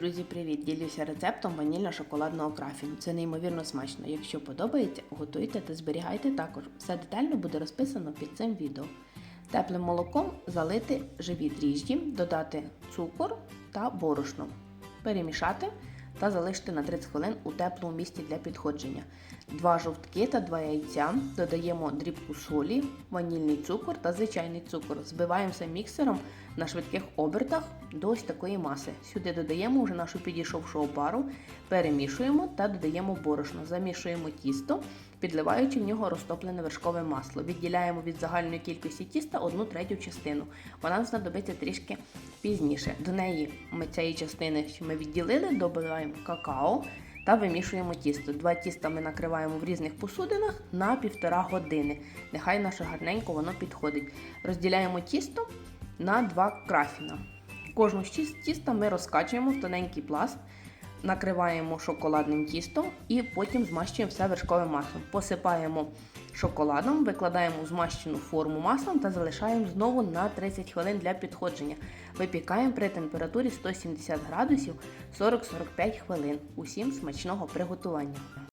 Друзі, привіт! Ділюся рецептом ванільно-шоколадного крафіну. Це неймовірно смачно. Якщо подобається, готуйте та зберігайте також. Все детально буде розписано під цим відео. Теплим молоком залити живі дріжджі, додати цукор та борошно. Перемішати та залишити на 30 хвилин у теплому місці для підходження. Два жовтки та два яйця. Додаємо дрібку солі, ванільний цукор та звичайний цукор. Збиваємо все міксером на швидких обертах до ось такої маси. Сюди додаємо вже нашу підійшовшу опару, перемішуємо та додаємо борошно. Замішуємо тісто, підливаючи в нього розтоплене вершкове масло. Відділяємо від загальної кількості тіста одну третю частину. Вона знадобиться трішки пізніше. До неї ми цієї частини, що ми відділили, какао та вимішуємо тісто. Два тіста ми накриваємо в різних посудинах на півтора години. Нехай наше гарненько воно підходить. Розділяємо тісто на два крафіна. Кожну з тіста ми розкачуємо в тоненький пласт, накриваємо шоколадним тістом і потім змащуємо все вершковим маслом. Посипаємо шоколадом, викладаємо в змащену форму маслом та залишаємо знову на 30 хвилин для підходження. Випікаємо при температурі 170 градусів 40-45 хвилин. Усім смачного приготування.